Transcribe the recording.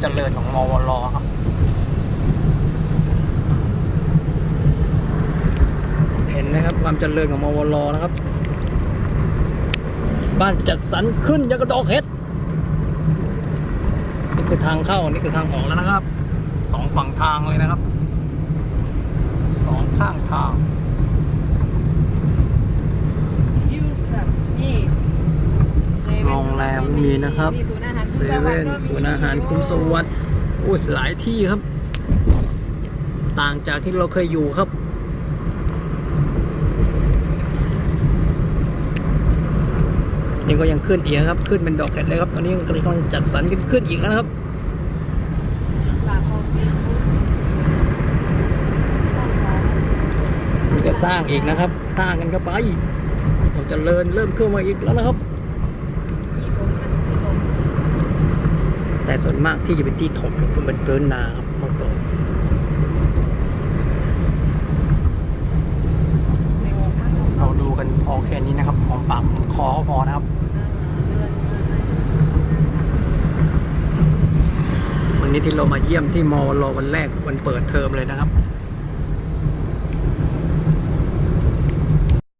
เจริญของมวลครับเห็นนะครับความเจริญของมวลนะครับ บ้านจัดสรรขึ้นยังกระดอกเห็ดนี่คือทางเข้านี่คือทางออกแล้วนะครับสองฝั่งทางเลยนะครับสองข้างทาง ยูครับนี่เซเว่น โรง แรมมีนะครับเซเว่นศูนย์อาหารคุ้มสวัสดิ์อุ้ยหลายที่ครับ ต่างจากที่เราเคยอยู่ครับนี่ก็ยังขึ้นอีกนะครับขึ้นเป็นดอกเห็ดเลยครับตอนนี้กำลังจัดสรรขึ้นขึ้นอีกแล้วนะครับมันจะสร้างอีกนะครับ สร้างกันเข้าไปเราจะเริญเริ่มขึ้นมาอีกแล้วนะครับ มีผมนะมีผม แต่ ส่วนมากที่จะเป็นที่ถมมันเป็นเกินนาครับเมื่อก่อนในวงพักเราดูกันพอแค่นี้นะครับหอมปากคอพอนะครับวันนี้ที่เรามาเยี่ยมที่มอลวันแรกวันเปิดเทอมเลยนะครับ